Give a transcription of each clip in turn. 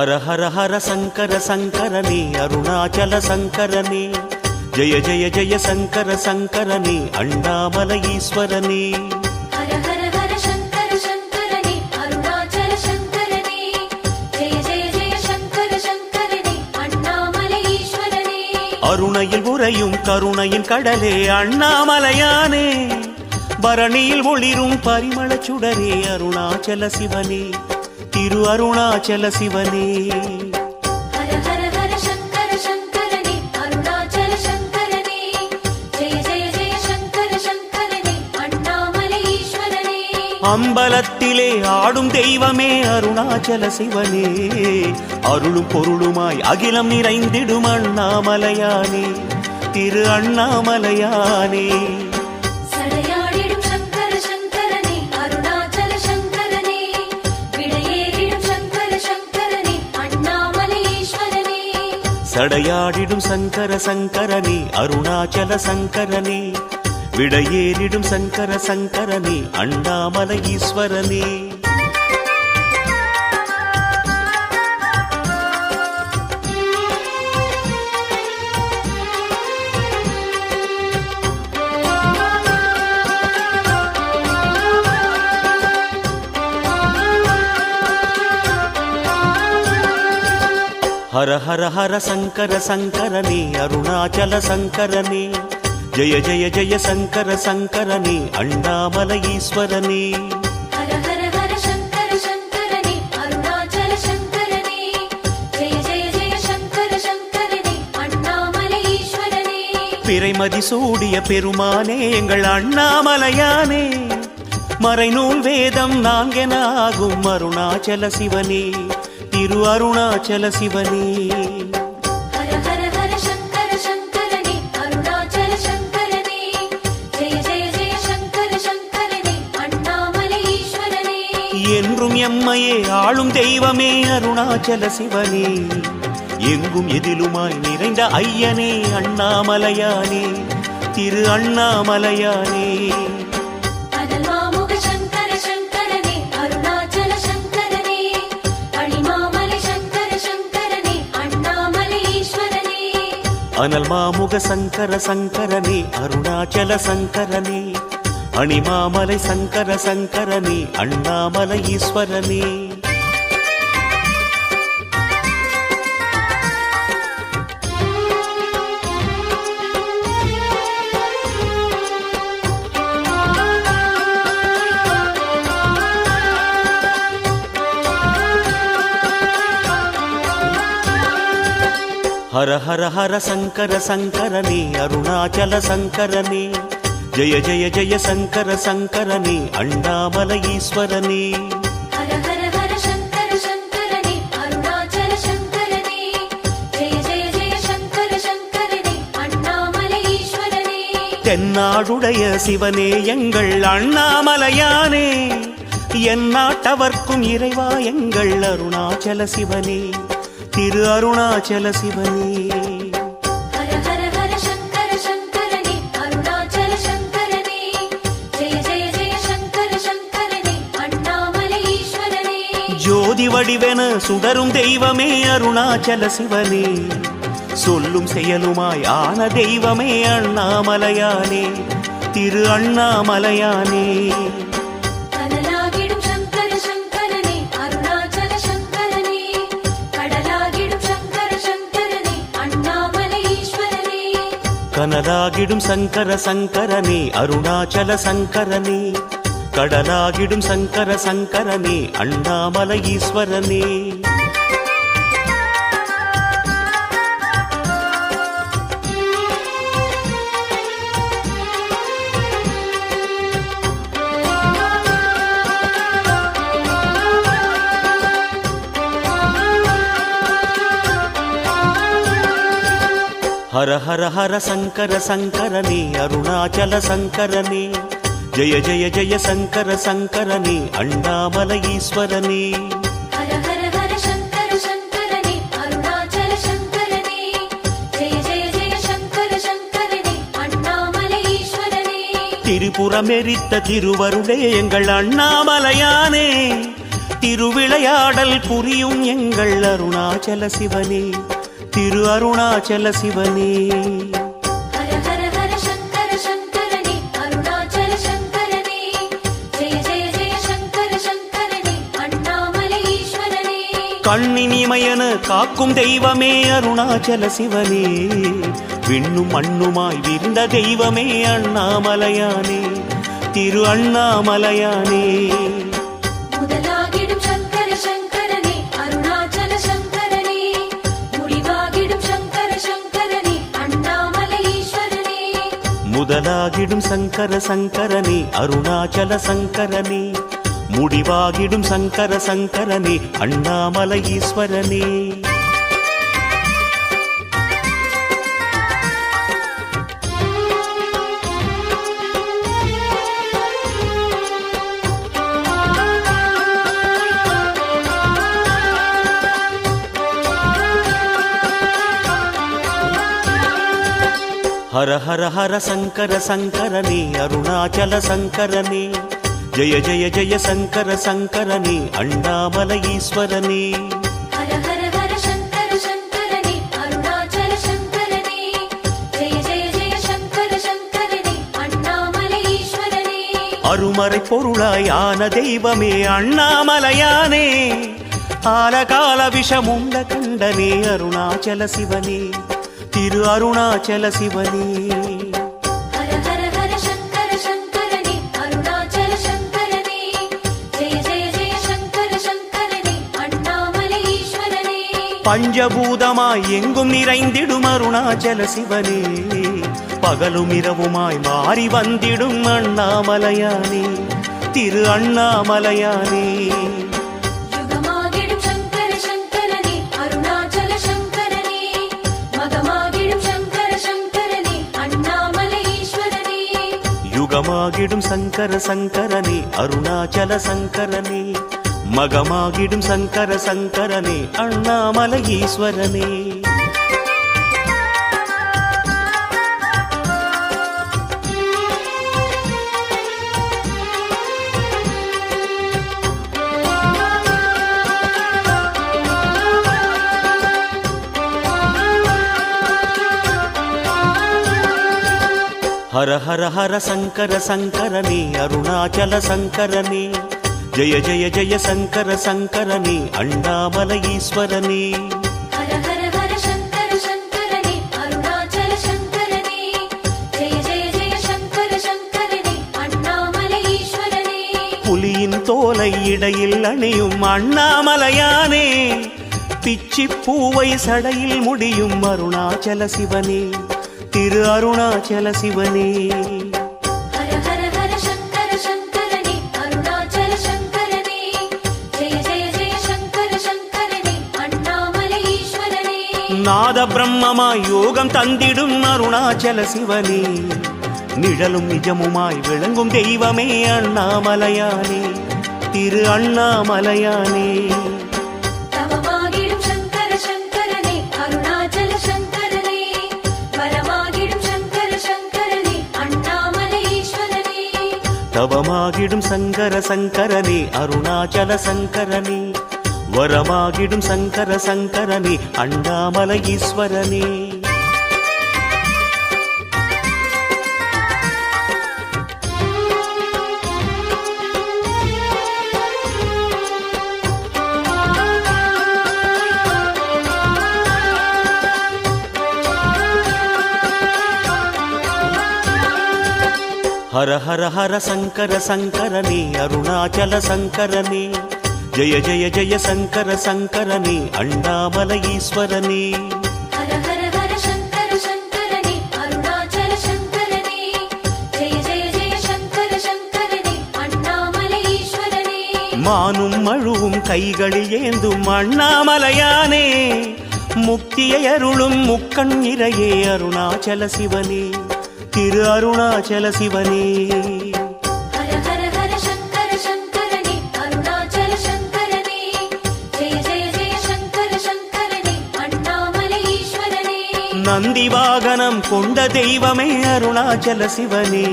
ஹர ஹர ஹர சங்கர சங்கரனே அருணாச்சல சங்கரனே. ஜெய ஜெய ஜெய சங்கர சங்கரனே அண்ணாமலை ஈஸ்வரனே. அருணையில் உறையும் கருணையின் கடலே அண்ணாமலையானே. பரணியில் ஒளிரும் பரிமளச் சுடரே அருணாச்சல சிவனே. திரு அருணாச்சல சிவனே. அம்பலத்திலே ஆடும் தெய்வமே அருணாச்சல சிவனே. அருளும் பொருளுமாய் அகிலம் நிறைந்திடும் அண்ணாமலையானே திரு அண்ணாமலையானே. தடையாடிடும் சங்கர சங்கரனே அருணாச்சல சங்கரனே. விடையேறிடும் சங்கர சங்கரனே அண்ணாமலை ஈஸ்வரனே. ஹர ஹர ஹர சங்கர சங்கரனே அருணாச்சல சங்கரனே ஜெய ஜெய ஜெய சங்கர சங்கரனே அண்ணாமலை ஈஸ்வரனே பிறைமதி சூடிய பெருமானே எங்கள் அண்ணாமலையானே மறைநூல் வேதம் நான்கென ஆகும் அருணாச்சல சிவனே திரு அருணாச்சல சிவனே. என்றும் எம்மையே ஆளும் தெய்வமே அருணாச்சல சிவனே. எங்கும் எதிலுமாய் நிறைந்த ஐயனே அண்ணாமலையானே. திரு அண்ணாமலையானே. அனல் மாமுக சங்கர சங்கரனே அருணாச்சல சங்கரனே. அணிமாமலை சங்கர சங்கரனே அண்ணாமலை ஈஸ்வரனே. ஹர ஹர ஹர சங்கர சங்கரனே அருணாச்சல சங்கரனே ஜெய ஜெய ஜெய சங்கர சங்கரனே அண்ணாமலை ஈஸ்வரனே தென்னாடுடைய சிவனே எங்கள் அண்ணாமலையானே என் நாட்டவர்க்கும் இறைவா எங்கள் அருணாச்சல சிவனே திரு அருணாச்சல சிவனே. ஜோதி வடிவென சுடரும் தெய்வமே அருணாச்சல சிவனே. சொல்லும் செயலுமாய் ஆன தெய்வமே அண்ணாமலையானே. திரு அண்ணாமலையானே. கனலாகிடும் சங்கர சங்கரனே அருணாச்சல சங்கரனே. கடலாகிடும் சங்கர சங்கரனே அண்ணாமலை ஈஸ்வரனே. ஹர ஹர ஹர சங்கர சங்கரனே அருணாச்சல சங்கரனே. ஜெய ஜெய ஜெய சங்கர சங்கரனே அண்ணாமலை ஈஸ்வரனே. திரிபுரமெரித்த திருவருளே எங்கள் அண்ணாமலையானே. திருவிளையாடல் புரியும் எங்கள் அருணாச்சல சிவனே. திரு அருணாச்சல சிவனே ஈஸ்வரனே. கண்ணினிமயன காக்கும் தெய்வமே அருணாச்சல சிவனே. விண்ணும் மண்ணுமாய் விரிந்த தெய்வமே அண்ணாமலையானே. திரு அண்ணாமலையானே. முதலாகிடும் சங்கர சங்கரனே அருணாச்சல சங்கரனே. முடிவாகிடும் சங்கர சங்கரனே அண்ணாமலை ஈஸ்வரனே. ஹர ஹர ஹர சங்கர சங்கரனே அருணாச்சல சங்கரனே ஜெய ஜெய ஜெய சங்கர சங்கரனே அண்ணாமலை ஈஸ்வரனே ஹர ஹர ஹர சங்கர சங்கரனே அருணாச்சல சங்கரனே ஜெய ஜெய ஜெய சங்கர சங்கரனே அண்ணாமலை ஈஸ்வரனே அருமறை பொருளாயான தெய்வமே அண்ணாமலையானே ஆலகால விஷமுண்ட கண்டனே அருணாச்சல சிவனே திரு அருணாச்சல சிவனே. பஞ்சபூதமாய் எங்கும் நிறைந்திடும் அருணாச்சல சிவனே. பகலும் இரவுமாய் மாறி வந்திடும் அண்ணாமலையானே. திரு அண்ணாமலையானே. மகமாகிடும் சங்கர சங்கரனே அருணாச்சல சங்கரனே. மகமாகிடும் சங்கர சங்கரனே அண்ணாமலை ஈஸ்வரனே. ஹர ஹர ஹர சங்கர சங்கரனே அருணாச்சல சங்கரனே ஜெய ஜெய ஜெய சங்கர சங்கரனே அண்ணாமலை ஈஸ்வரனே புலியின் தோலை இடையில் அணியும் அண்ணாமலையானே பிச்சி பூவை சடையில் முடியும் அருணாச்சல சிவனே. திரு அருணாச்சல சிவனே. நாத பிரம்மமாய் யோகம் தந்திடும் அருணாச்சல சிவனே. நிழலும் நிஜமுமாய் விளங்கும் தெய்வமே அண்ணாமலையானே. திரு அண்ணாமலையானே. தவமாகிடும் சங்கர சங்கரனே அருணாச்சல சங்கரனே. வரமாகிடும் சங்கர சங்கரனே அண்ணாமலை ஈஸ்வரனே. ஹர ஹர ஹர சங்கர சங்கரனே அருணாச்சல சங்கரனே ஜெய ஜெய ஜெய சங்கர சங்கரனே அண்ணாமலை ஈஸ்வரனே மானும் மழுவும் கைகளில் ஏந்தும் அண்ணாமலையானே முக்தியை அருளும் முக்கண் இறையே அருணாச்சல சிவனே திரு அருணாச்சல சிவனே. நந்தி வாகனம் கொண்ட தெய்வமே அருணாச்சல சிவனே.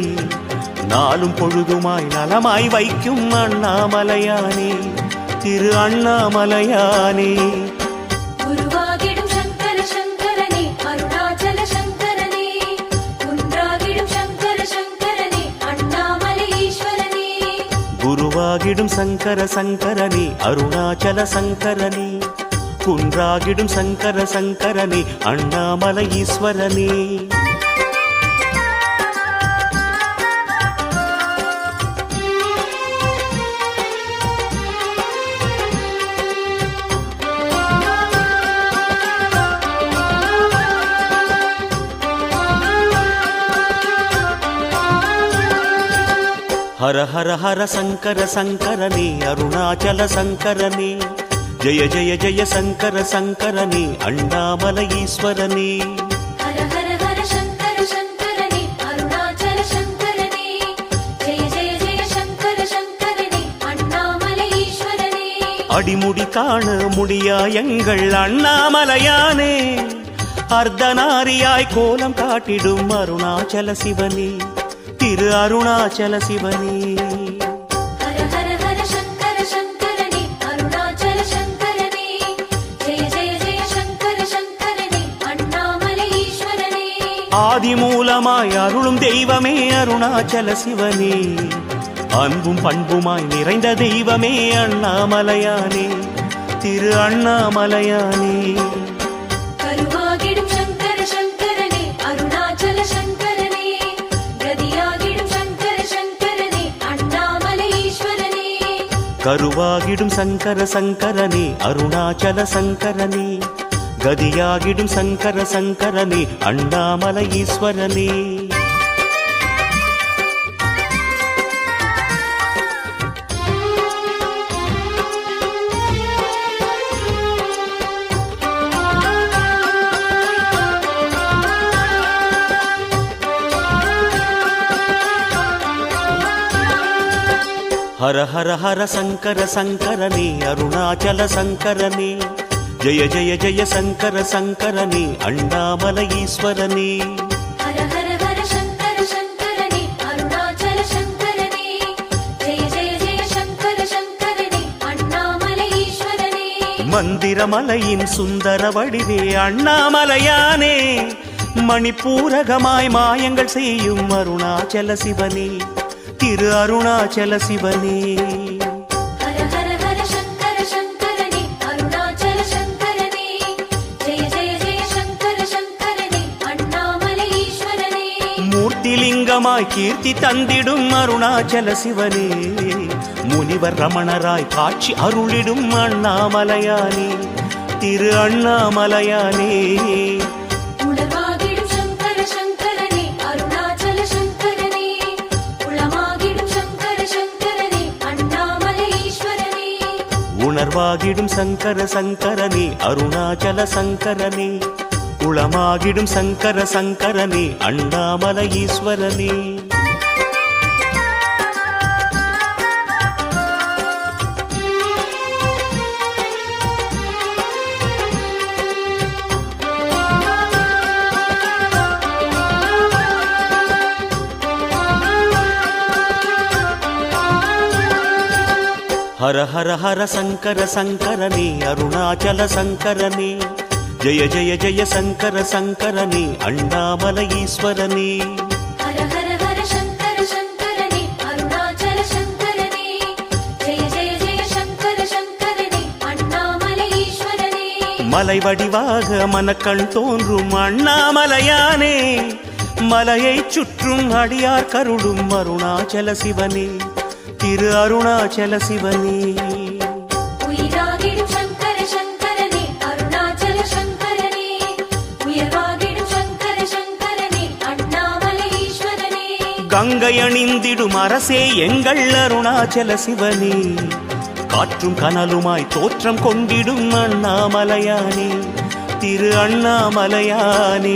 நாளும் பொழுதுமாய் நலமாய் வைக்கும் அண்ணாமலையானே திரு அண்ணாமலையானே. குன்றாகிடும் சங்கர சங்கரனே அருணாச்சல சங்கரனே. குன்றாகிடும் சங்கர சங்கரனே அண்ணாமலை ஈஸ்வரனே. ஹர ஹர ஹர சங்கர சங்கரனே அருணாச்சல சங்கரனே. ஜெய ஜெய ஜெய சங்கர சங்கரனே அண்ணாமலை ஈஸ்வரனே. அடிமுடி காண முடியா எங்கள் அண்ணாமலையானே. அர்த்தநாரியாய் கோலம் காட்டிடும் அருணாச்சல சிவனே. திரு அருணாச்சல சிவனே. ஹர ஹர ஹர சங்கர சங்கரனே அருணாச்சல சங்கரனே. ஜெய ஜெய ஜெய சங்கர சங்கரனே அண்ணாமலை ஈஸ்வரனே. ஆதி மூலமாய் அருளும் தெய்வமே அருணாச்சல சிவனே. அன்பும் பண்புமாய் நிறைந்த தெய்வமே அண்ணாமலையானே. திரு அண்ணாமலையானே. கருவாகிடும் சங்கர சங்கரனே அருணாச்சல சங்கரனே. கதியாகிடும் சங்கர சங்கரனே அண்ணாமலை ஈஸ்வரனே. ஹர ஹர ஹர சங்கர சங்கரனே அருணாச்சல சங்கரனே. ஜெய ஜெய ஜெய சங்கர சங்கரனே அண்ணாமலை ஈஸ்வரனே. மந்திரமலையின் சுந்தர வடிவே அண்ணாமலையானே. மணிப்பூரகமாய் மாயங்கள் செய்யும் அருணாச்சல சிவனே. திரு அருணாச்சல சிவனே. மூர்த்திலிங்கமாய் கீர்த்தி தந்திடும் அருணாச்சல சிவனே. முனிவர் ரமணராய் காட்சி அருளிடும் அண்ணாமலையானே. திரு அண்ணாமலையானே. உணர்வாகிடும் சங்கர சங்கரனே அருணாச்சல சங்கரனே. குளமாகிடும் சங்கர சங்கரனே அண்ணாமலை ஈஸ்வரனே. ஹர ஹர ஹர சங்கர சங்கரனே அருணாச்சல சங்கரனே ஜெய ஜெய ஜெய சங்கர சங்கரனே அண்ணாமலை ஈஸ்வரனே ஹர ஹர ஹர சங்கர சங்கரனே அருணாச்சல சங்கரனே ஜெய ஜெய ஜெய சங்கர சங்கரனே அண்ணாமலை ஈஸ்வரனே மலை வடிவாக மனக்கண் தோன்றும் அண்ணாமலையானே மலையை சுற்றும் அடியார் கருடும் அருணாச்சல சிவனே திரு அருணாச்சல சிவனே. கங்கை அணிந்திடும் அரசே எங்கள் அருணாச்சல சிவனே. காற்றும் கனலுமாய் தோற்றம் கொண்டிடும் அண்ணாமலையானே திரு அண்ணாமலையானே.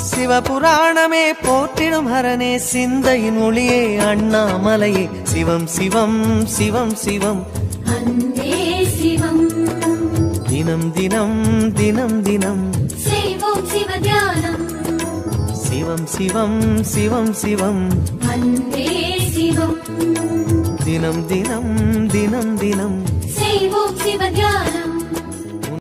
சிவபுராணமே போற்றிடும் ஹரனே சிந்தையின் ஒளியே அண்ணாமலையே. சிவம் சிவம் சிவம் சிவம். தினம் தினம் தினம் தினம். சிவம் சிவம் சிவம் சிவம். தினம் தினம் தினம் தினம்.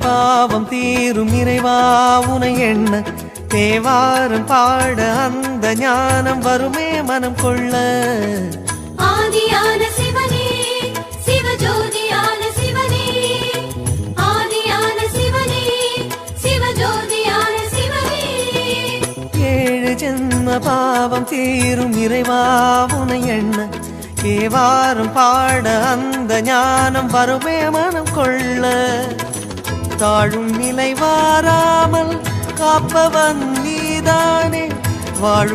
பாவம் தீரும் இறைவா உனை எண்ண. தேவாரம் பாட அந்த ஞானம் வருமே மனம் கொள்ள. ஆதியான சிவனே சிவஜோதியான சிவனே. ஆதியான சிவனே சிவஜோதியான சிவனே. ஏழு ஜென்ம பாவம் தீரும் இறைவா உனை எண்ண. தேவாரம் பாட அந்த ஞானம் வருமே மனம் கொள்ள. தாழும் நிலை வாராமல் காப்பவன் நீதானே. வாழும்